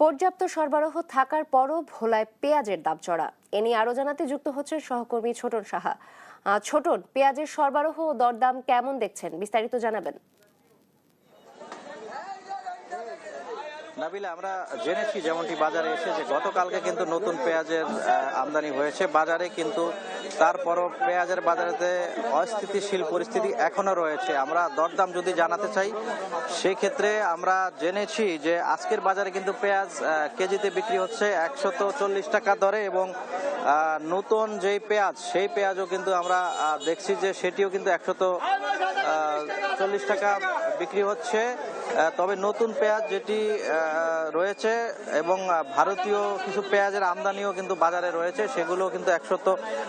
পর্যাপ্ত সরবরাহ থাকার পরও ভোলায় পেঁয়াজের দাম চড়া। এ নিয়ে আরও জানাতে যুক্ত হচ্ছেন সহকর্মী ছোটন সাহা। ছোটন, পেঁয়াজের সরবরাহ ও দরদাম কেমন দেখছেন? বিস্তারিত জানাবেন। নাবিলা, আমরা জেনেছি যেমনটি বাজারে এসেছে গতকালকে কিন্তু নতুন পেঁয়াজের আমদানি হয়েছে। বাজারে কিন্তু তারপরও পেঁয়াজের বাজারেতে অস্থিতিশীল পরিস্থিতি এখনও রয়েছে। আমরা দরদাম যদি জানাতে চাই সেই ক্ষেত্রে আমরা জেনেছি যে আজকের বাজারে কিন্তু পেঁয়াজ কেজিতে বিক্রি হচ্ছে একশত চল্লিশ টাকা দরে এবং নতুন যেই পেঁয়াজ, সেই পেঁয়াজও কিন্তু আমরা দেখছি যে সেটিও কিন্তু একশত চল্লিশ টাকা বিক্রি হচ্ছে। তবে নতুন পেঁয়াজ যেটি রয়েছে এবং ভারতীয় কিছু পেঁয়াজের আমদানিও কিন্তু বাজারে রয়েছে সেগুলো কিন্তু একশত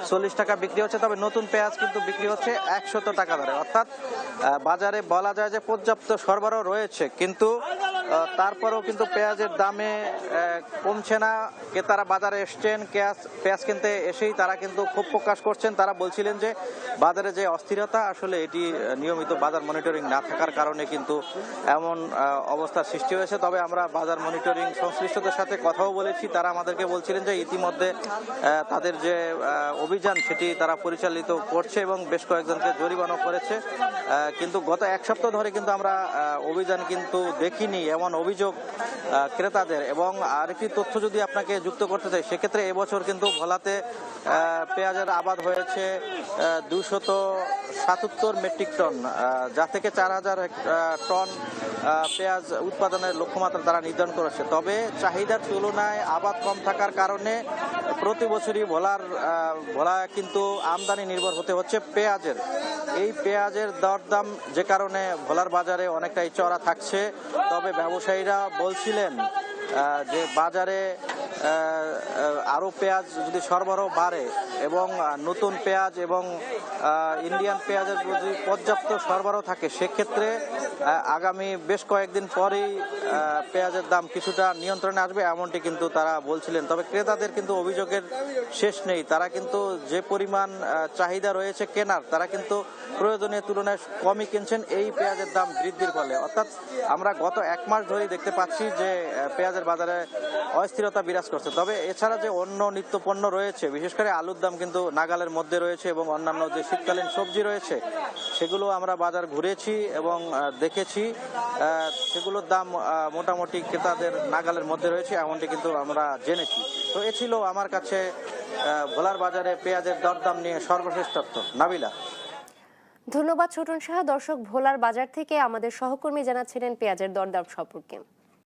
চল্লিশ টাকা বিক্রি হচ্ছে, তবে নতুন পেঁয়াজ কিন্তু বিক্রি হচ্ছে একশত টাকা দরে। অর্থাৎ বাজারে বলা যায় যে পর্যাপ্ত সরবরাহ রয়েছে, কিন্তু তারপরেও কিন্তু পেঁয়াজের দামে কমছে না। ক্রেতারা বাজারে এসছেন, পেঁয়াজ পেঁয়াজ কিনতে এসেই তারা কিন্তু ক্ষোভ প্রকাশ করছেন। তারা বলছিলেন যে, বাজারে যে অস্থিরতা, আসলে এটি নিয়মিত বাজার মনিটরিং না থাকার কারণে কিন্তু এমন অবস্থার সৃষ্টি হয়েছে। তবে আমরা বাজার মনিটরিং সংশ্লিষ্টদের সাথে কথাও বলেছি। তারা আমাদেরকে বলছিলেন যে, ইতিমধ্যে তাদের যে অভিযান, সেটি তারা পরিচালিত করছে এবং বেশ কয়েকজনকে জরিমানা করেছে। কিন্তু গত এক সপ্তাহ ধরে কিন্তু আমরা অভিযান কিন্তু দেখিনি। এমন অভিযোগ ক্রেতাদের। এবং আরেকটি তথ্য যদি আপনাকে যুক্ত করতে চাই, সেক্ষেত্রে এবছর কিন্তু ভোলাতে পেঁয়াজের আবাদ হয়েছে দুশত সাতাত্তর মেট্রিক টন যা থেকে চার হাজার টন পেঁয়াজ উৎপাদনের লক্ষ্যমাত্রা তারা নির্ধারণ করেছে। তবে চাহিদার তুলনায় আবাদ কম থাকার কারণে প্রতি বছরই ভোলার ভোলা কিন্তু আমদানি নির্ভর হতে হচ্ছে পেঁয়াজের। এই পেঁয়াজের দরদাম যে কারণে ভোলার বাজারে অনেকটাই চড়া থাকছে, তবে ব্যবসায়ীরা বলছিলেন যে বাজারে আরও পেঁয়াজ যদি সরবরাহ বাড়ে এবং নতুন পেঁয়াজ এবং ইন্ডিয়ান পেঁয়াজের যদি পর্যাপ্ত সরবরাহ থাকে, সেক্ষেত্রে আগামী বেশ কয়েকদিন পরেই পেঁয়াজের দাম কিছুটা নিয়ন্ত্রণে আসবে এমনটি কিন্তু তারা বলছিলেন। তবে ক্রেতাদের কিন্তু অভিযোগের শেষ নেই। তারা কিন্তু যে পরিমাণ চাহিদা রয়েছে কেনার, তারা কিন্তু প্রয়োজনীয় তুলনায় কমই কিনছেন। এই পেঁয়াজের দাম বৃদ্ধির ফলে। অর্থাৎ আমরা গত এক মাস ধরেই দেখতে পাচ্ছি যে পেঁয়াজের বাজারে অস্থিরতা বিরাজ করছে। তবে এছাড়া যে অন্য নিত্য পণ্য রয়েছে, বিশেষ করে আলুর দাম কিন্তু নাগালের মধ্যে রয়েছে এবং অন্যান্য যে শীতকালীন সবজি রয়েছে, সেগুলো আমরা বাজার ঘুরেছি এবং দেখেছি। সেগুলোর দাম মোটামুটি ক্রেতাদের নাগালের মধ্যে রয়েছে, এমনটি কিন্তু আমরা জেনেছি। তো এ ছিল আমার কাছে ভোলার বাজারে পেঁয়াজের দরদাম নিয়ে সর্বশেষ তথ্য। নাবিলা। ধন্যবাদ ছোটন সাহা। দর্শক, ভোলার বাজার থেকে আমাদের সহকর্মী জানাচ্ছিলেন পেঁয়াজের দরদাম সম্পর্কে।